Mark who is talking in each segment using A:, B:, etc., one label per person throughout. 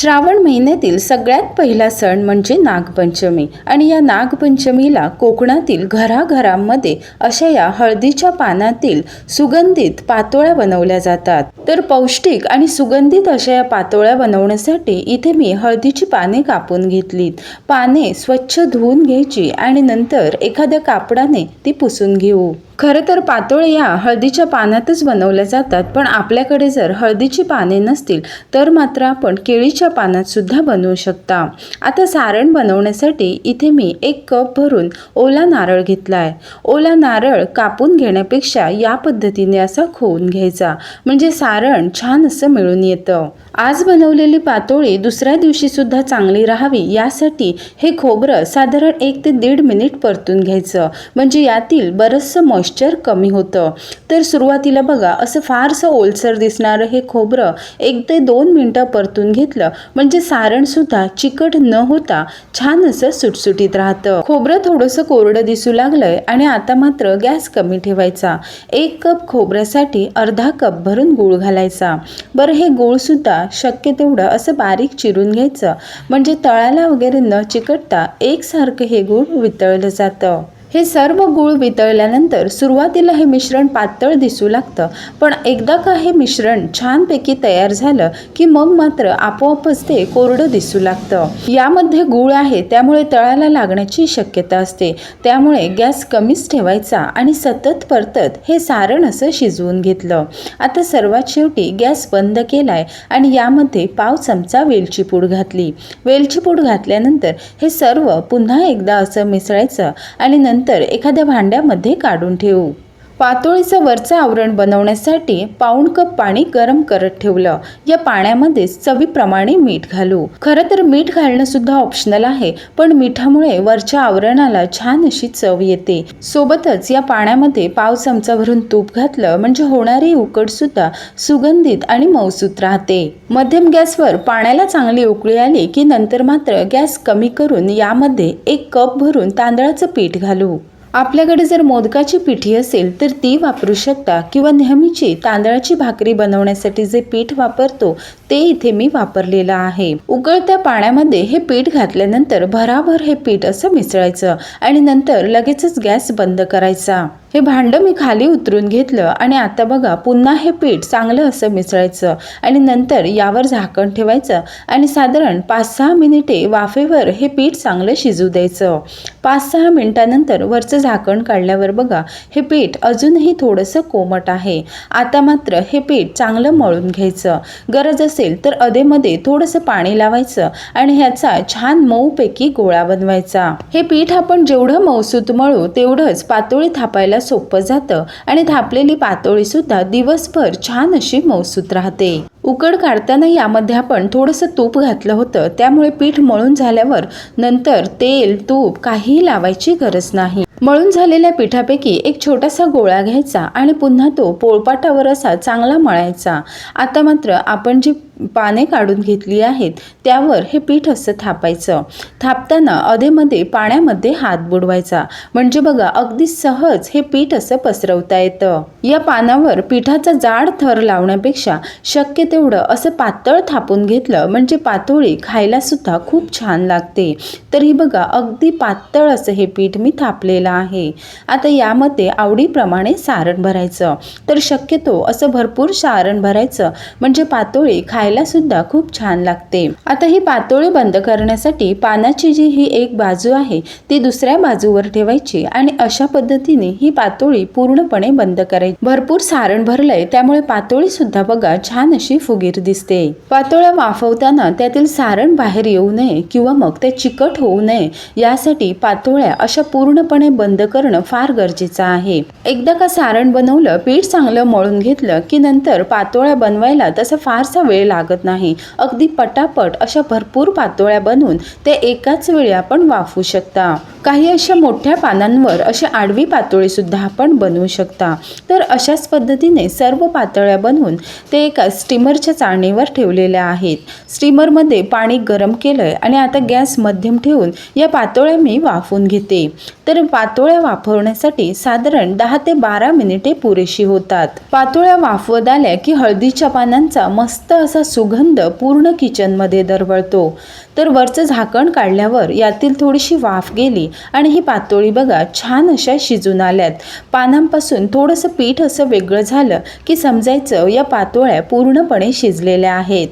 A: श्रावण महिन्यातील सगळ्यात पहिला सण म्हणजे नागपंचमी. आणि या नागपंचमीला कोकणातील घराघरांमध्ये अशा या हळदीच्या पानातील सुगंधित पातोळ्या बनवल्या जातात. तर पौष्टिक आणि सुगंधित अशा या पातोळ्या बनवण्यासाठी इथे मी हळदीची पाने कापून घेतलीत. पाने स्वच्छ धुवून घ्यायची आणि नंतर एखाद्या कापडाने ती पुसून घेऊ. खरं तर पातोळ्या या हळदीच्या पानातच बनवल्या जातात पण आपल्याकडे जर हळदीची पाने नसतील तर मात्र आपण केळीच्या पानात सुद्धा बनवू शकता. आता सारण बनवण्यासाठी इथे मी एक कप भरून ओला नारळ घेतला आहे ओला नारळ कापून घेण्यापेक्षा या पद्धतीने असा खोवून घ्यायचा म्हणजे सारण छान असं मिळून येतं. आज बनवलेली पातोळी दुसऱ्या दिवशी सुद्धा चांगली राहावी यासाठी हे खोबरं साधारण एक ते दीड मिनिट परतून घ्यायचं म्हणजे यातील बरंचसं मॉइश्चर कमी होतं. तर सुरुवातीला बघा असं फारसं ओलसर दिसणारं हे खोबरं एक ते दोन मिनटं परतून घेतलं. म्हणजे सारणसुद्धा चिकट न होता छान असं सुटसुटीत राहतं. खोबरं थोडंसं कोरडं दिसू लागलंय आणि आता मात्र गॅस कमी ठेवायचा. एक कप खोबऱ्यासाठी अर्धा कप भरून गूळ घालायचा. बरं हे गूळसुद्धा शक्य तेवढं असं बारीक चिरून घ्यायचं. म्हणजे तळाला वगैरे न चिकटता एकसारखं हे गूळ वितळलं जातं. हे सर्व गूळ वितळल्यानंतर सुरुवातीला हे मिश्रण पातळ दिसू लागतं. पण एकदा का हे मिश्रण छानपैकी तयार झालं की मग मात्र आपोआपच ते कोरडं दिसू लागतं. यामध्ये गूळ आहे त्यामुळे तळाला लागण्याची शक्यता असते. त्यामुळे गॅस कमीच ठेवायचा आणि सतत परतत हे सारण असं शिजवून घेतलं. आता सर्वात शेवटी गॅस बंद केलाय आणि यामध्ये पाव चमचा वेलची पूड घातली. वेलची पूड घातल्यानंतर हे सर्व पुन्हा एकदा असं मिसळायचं आणि नंतर एखाद्या भांड्यामध्ये काढून ठेवू. पातोळीचं वरचं आवरण बनवण्यासाठी पाऊण कप पाणी गरम करत ठेवलं. या पाण्यामध्ये चवीप्रमाणे मीठ घालू. खरं तर मीठ घालणं सुद्धा ऑप्शनल आहे पण मिठामुळे वरच्या आवरणाला छान अशी चव येते. सोबतच या पाण्यामध्ये पाव चमचा भरून तूप घातलं म्हणजे होणारी उकड सुद्धा सुगंधित आणि मौसूत राहते. मध्यम गॅसवर पाण्याला चांगली उकळी आली की नंतर मात्र गॅस कमी करून यामध्ये एक कप भरून तांदळाचं पीठ घालू. आपल्याकडे जर मोदकाची पिठी असेल तर ती वापरू शकता किंवा नेहमीची तांदळाची भाकरी बनवण्यासाठी जे पीठ वापरतो ते इथे मी वापरलेलं आहे. उकळत्या पाण्यामध्ये हे पीठ घातल्यानंतर भराभर हे पीठ असं मिसळायचं आणि नंतर लगेचच गॅस बंद करायचा. हे भांडं मी खाली उतरून घेतलं आणि आता बघा पुन्हा हे पीठ चांगलं असं मिसळायचं आणि नंतर यावर झाकण ठेवायचं आणि साधारण पाच सहा मिनिटे वाफेवर हे पीठ चांगलं शिजू द्यायचं. पाच सहा मिनिटानंतर वरचं झाकण काढल्यावर बघा हे पीठ अजूनही थोडंसं कोमट आहे. आता मात्र हे पीठ चांगलं मळून घ्यायचं. गरज असेल तर अधेमध्ये थोडंसं पाणी लावायचं आणि ह्याचा छान मऊपैकी गोळा बनवायचा. हे पीठ आपण जेवढं मऊसूत मळू तेवढंच पातोळी थापायला सोपं जातं आणि थापलेली पातोळी सुद्धा दिवसभर छान अशी मौसूत राहते. उकड काढताना यामध्ये आपण थोडंसं तूप घातलं होतं. त्यामुळे पीठ मळून झाल्यावर नंतर तेल तूप काहीही लावायची गरज नाही. मळून झालेल्या पिठापैकी एक छोटासा गोळा घ्यायचा आणि पुन्हा तो पोळपाटावर असा चांगला मळायचा. आता मात्र आपण जी पाने काढून घेतली आहेत. त्यावर हे पीठ असं थापायचं. थापताना अधेमध्ये पाण्यामध्ये हात बुडवायचा. म्हणजे बघा अगदी सहज हे पीठ असं पसरवता येतं. या पानावर पिठाचा जाड थर लावण्यापेक्षा शक्य तेवढं असं पातळ थापून घेतलं म्हणजे पातोळी खायला सुद्धा खूप छान लागते. तर ही बघा अगदी पातळ असं हे पीठ मी थापलेलं आहे. आता यामध्ये आवडीप्रमाणे सारण भरायचं. तर शक्यतो असं भरपूर सारण भरायचं. म्हणजे पातोळी खायला सुद्धा खूप छान लागते. आता ही पातोळी बंद करण्यासाठी पानाची जी ही एक बाजू आहे ती दुसऱ्या बाजूवर ठेवायची आणि अशा पद्धतीने ही पातोळी पूर्णपणे बंद करायची. भरपूर सारण भरलंय त्यामुळे पातोळी सुद्धा बघा छान अशी फुगीर दिसते. पातोळ्या वाफवताना त्यातील सारण बाहेर येऊ नये किंवा मग ते चिकट होऊ नये यासाठी पातोळ्या अशा पूर्णपणे बंद करणं फार गरजेचं आहे. एकदा का सारण बनवलं पीठ चांगलं मळून घेतलं की नंतर पातोळ्या बनवायला तसा फारसा वेळ लागतो नाही. अगदी पटापट अशा भरपूर पातोळ्या बनवून ते एकाच वेळी आपण वाफू शकता. काही अशा मोठ्या पानांवर अशी आडवी पातोळी सुद्धा आपण बनवू शकता. तर अशाच पद्धतीने सर्व पातोळ्या बनवून ते एका स्टीमरच्या चाळणीवर ठेवलेल्या आहेत. स्टीमरमध्ये पाणी गरम केलंय आणि आता गॅस मध्यम ठेवून या पातोळ्या मी वाफवून घेते. तर पातोळ्या वाफवण्यासाठी साधारण दहा ते बारा मिनिटे पुरेशी होतात. पातोळ्या वाफवत आल्या की हळदीच्या पानांचा मस्त असा सुगंध पूर्ण किचनमध्ये दरवळतो. तर वरचं झाकण काढल्यावर यातील थोडीशी वाफ गेली आणि ही पातोळी बघा छान अशा शिजून आल्यात. पानांपासून थोडंसं पीठ असं वेगळं झालं की समजायचं या पातोळ्या पूर्णपणे शिजलेल्या आहेत.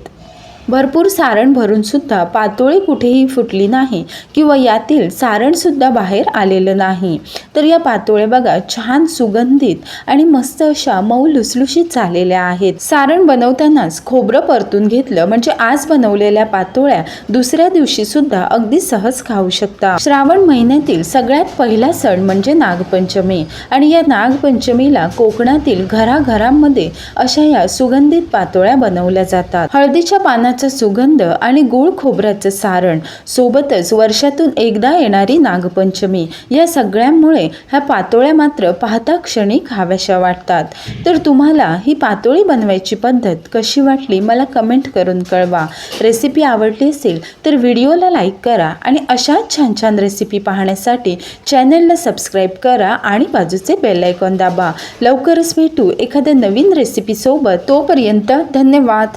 A: भरपूर सारण भरून सुद्धा पातोळी कुठेही फुटली नाही किंवा यातील सारणसुद्धा बाहेर आलेलं नाही. तर या पातोळ्या बघा छान सुगंधित आणि मस्त अशा मऊ लुसलुशीत झालेल्या आहेत. सारण बनवतानाच खोबरं परतून घेतलं म्हणजे आज बनवलेल्या पातोळ्या दुसऱ्या दिवशी सुद्धा अगदी सहज खाऊ शकता. श्रावण महिन्यातील सगळ्यात पहिला सण म्हणजे नागपंचमी आणि या नागपंचमीला कोकणातील घराघरांमध्ये अशा या सुगंधित पातोळ्या बनवल्या जातात. हळदीच्या पानात पानाचा सुगंध आणि गोड खोबऱ्याचं सारण सोबतच वर्षातून एकदा येणारी नागपंचमी. या सगळ्यांमुळे ह्या पातोळ्या मात्र पाहता क्षणी खाव्याशा वाटतात. तर तुम्हाला ही पातोळी बनवायची पद्धत कशी वाटली मला कमेंट करून कळवा. रेसिपी आवडली असेल तर व्हिडिओला लाईक करा आणि अशाच छान छान रेसिपी पाहण्यासाठी चॅनलला सबस्क्राईब करा आणि बाजूचे बेलायकॉन दाबा. लवकरच भेटू एखाद्या नवीन रेसिपीसोबत तोपर्यंत धन्यवाद.